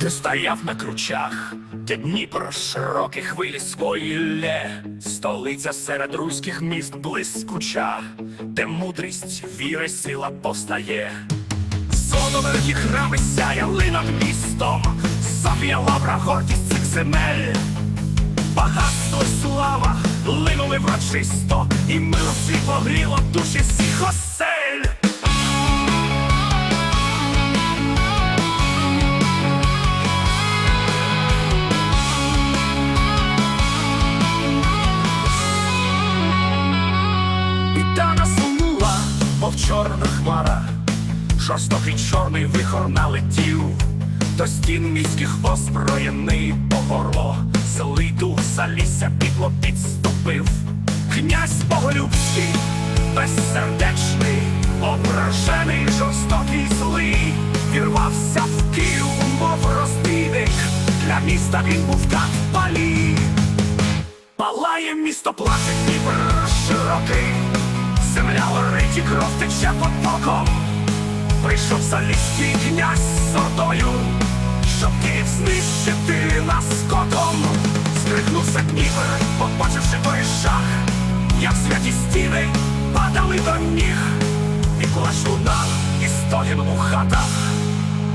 Ти стояв на кручах, де Дніпро широкі хвилі свої лє, столиця серед руських міст блискуча, де мудрість, віра сила повстає. Золоті храми сяяли над містом, Софія лавра гордість цих земель. Багатство слава линули врочисто, і мило світло гріло душі всіх осель. Чорна хмара, жорстокий чорний вихор налетів, до стін міських озброєний по горло, злий дух залісся підло підступив. Князь Боголюбський, безсердечний, ображений, жорстокий злий, вірвався в Київ, мов розбійник, для міста він був так палій. Палає місто плаче Дніпр широкий, земля горить і кров тече потоком. Прийшов залізький князь з ордою, щоб Київ знищити наскоком. Стригнувся Дніпр, побачивши той жах, як святі стіни падали до ніг, і плач лунав, і стогін у хатах,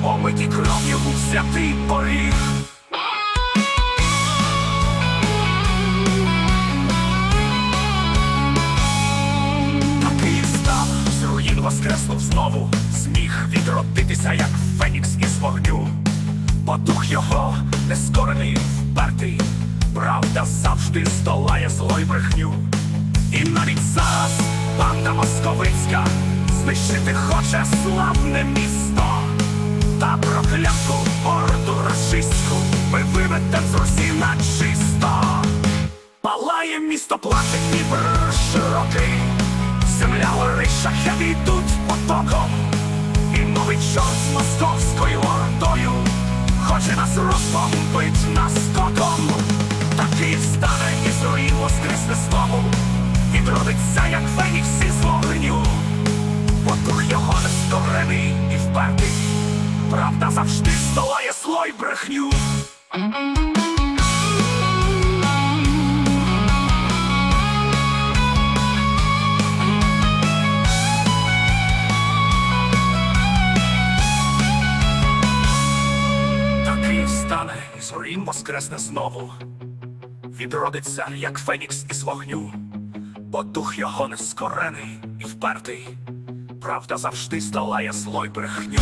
омиті кров'ю був святий поріг. Зміг відродитися, як фенікс із вогню. Бо дух його нескорений, впертий, правда завжди здолає зло брехню. І навіть зараз банда московицька знищити хоче славне місто. Та прокляту орду рашистську ми виметем з Русі на чисто. Палає місто, плаче Дніпр широкий, земля горить, шахеди йдуть потоком, чорт з московською ордою хоче нас розбомбить наскоком. Такий встане і руїн воскресне знову, відродиться, як фенікс з вогню, бо дух його нескорений і впертий, правда завжди здолає слой брехню. І воскресне знову, відродиться, як фенікс із вогню, бо дух його нескорений і впертий, правда завжди здолає зло й брехню.